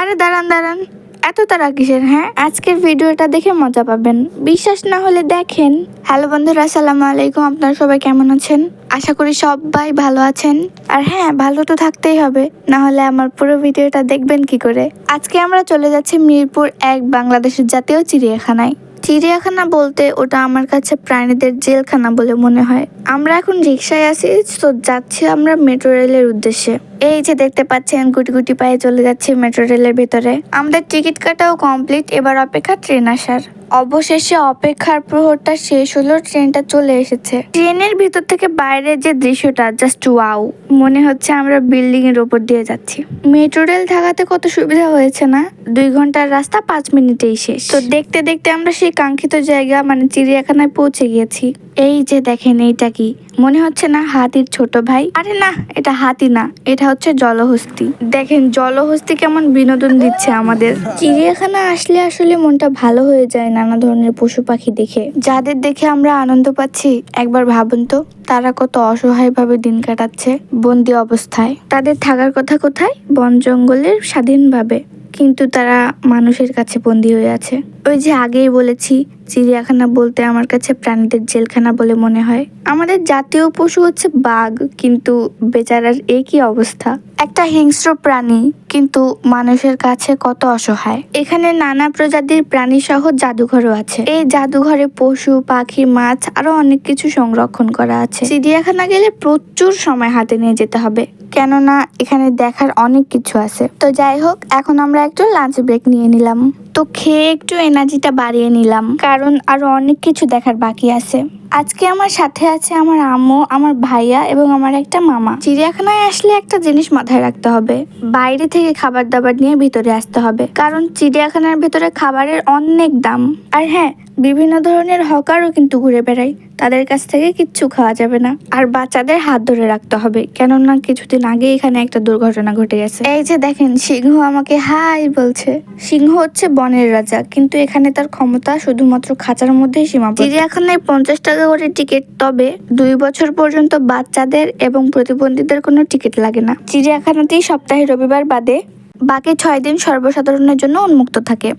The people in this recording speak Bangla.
আরে দাঁড়ান দাঁড়ান। এত তারা কিসের হ্যাঁ? আজকের ভিডিওটা দেখে মজা পাবেন। বিশ্বাস না হলে দেখেন। হ্যালো বন্ধুরা, আসসালামু আলাইকুম। আপনারা সবাই কেমন আছেন? আশা করি সবাই ভালো আছেন। আর হ্যাঁ ভালো তো থাকতেই হবে। না হলে আমার পুরো ভিডিওটা দেখবেন কি করে? আজকে আমরা চলে যাচ্ছি মিরপুর এক বাংলাদেশের জাতীয় চিড়িয়াখানায়। চিড়িয়াখানা বলতে ওটা আমার কাছে প্রাণীদের জেলখানা বলে মনে হয়। আমরা এখন রিক্সায় আছি, তো যাচ্ছি আমরা মেট্রো রেলের উদ্দেশ্যে। এই যে দেখতে পাচ্ছেন, গুটি গুটি পায়ে চলে যাচ্ছি মেট্রো রেলের ভেতরে। আমাদের টিকিট কাটাও কমপ্লিট, এবার অপেক্ষা ট্রেন আসার। অবশেষে অপেক্ষার প্রহরটা শেষ হলো, ট্রেনটা চলে এসেছে। ট্রেনের ভিতর থেকে বাইরের যে দৃশ্যটা জাস্ট ওয়াও মনে হচ্ছে আমরা বিল্ডিং এর উপর দিয়ে যাচ্ছি। মেট্রো রেল থাকাতে কত সুবিধা হয়েছে না? দুই ঘণ্টার রাস্তা, পাঁচ মিনিটেই শেষ। তো দেখতে দেখতে আমরা সেই কাঙ্ক্ষিত জায়গা মানে চিড়িয়াখানায় পৌঁছে গিয়েছি। এই যে দেখেন, এইটা কি? মনে হচ্ছে না হাতির ছোট ভাই? আরে না, এটা হাতি না, এটা হচ্ছে জলহস্তি। দেখেন, জলহস্তি কেমন বিনোদন দিচ্ছে আমাদের। চিড়িয়াখানা আসলে আসলে মনটা ভালো হয়ে যায় নানা ধরনের পশু পাখি দেখে। যাদের দেখে আমরা আনন্দ পাচ্ছি, একবার ভাবুন তো, তারা কত অসহায়ভাবে দিন কাটাচ্ছে বন্দি অবস্থায়। তাদের থাকার কথা কোথায়? বন জঙ্গলের স্বাধীনভাবে। কিন্তু তারা মানুষের কাছে বন্দি হয়ে আছে। ওই যে আগেই বলেছি, চিড়িয়াখানা বলতে আমার কাছে প্রাণীদের জেলখানা বলে মনে হয়। আমাদের জাতীয় পশু হচ্ছে বাঘ, কিন্তু বেচারার এই কি অবস্থা। একটা হিংস্র প্রাণী, কিন্তু মানুষের কাছে কত অসহায়। এখানে নানা প্রজাতির প্রাণী সহ জাদুঘরও আছে। এই জাদুঘরে পশু, পাখি, মাছ, আরও অনেক কিছু সংরক্ষণ করা আছে। চিড়িয়াখানা গেলে প্রচুর সময় হাতে নিয়ে যেতে হবে, কেননা এখানে দেখার অনেক কিছু আছে। তো যাই হোক, এখন আমরা একটু লাঞ্চ ব্রেক নিয়ে নিলাম। তো খেয়ে একটু এনার্জিটা বাড়িয়ে নিলাম, কারণ আরও অনেক কিছু দেখার বাকি আছে। আজকে আমার সাথে আছে আমার আম্মু, আমার ভাইয়া এবং আমার একটা মামা। চিড়িয়াখানায় আসলে একটা জিনিস মাথায় রাখতে হবে, বাইরে থেকে খাবার দাবার নিয়ে ভিতরে আসতে হবে, কারণ চিড়িয়াখানার ভিতরে খাবারের অনেক দাম। আর হ্যাঁ বিভিন্ন ধরনের হকারও কিন্তু ঘুরে বেড়ায়। তাদের কাছ থেকে কিচ্ছু খাওয়া যাবে না। আর বাচ্চাদের হাত ধরে রাখতে হবে কেননা কিছুদিন আগে এখানে একটা দুর্ঘটনা ঘটে গেছে। এই যে দেখেন সিংহ আমাকে হাই বলছে। সিংহ হচ্ছে বনের রাজা কিন্তু এখানে তার ক্ষমতা শুধুমাত্র খাঁচার মধ্যেই সীমাবদ্ধ। চিড়িয়াখানায় পঞ্চাশ টাকা করে টিকিট তবে দুই বছর পর্যন্ত বাচ্চাদের এবং প্রতিবন্ধীদের কোনো টিকিট লাগে না। চিড়িয়াখানাতেই সপ্তাহে রবিবার বাদে বাকি ছয় দিন সর্বসাধারণের জন্য উন্মুক্ত থাকে।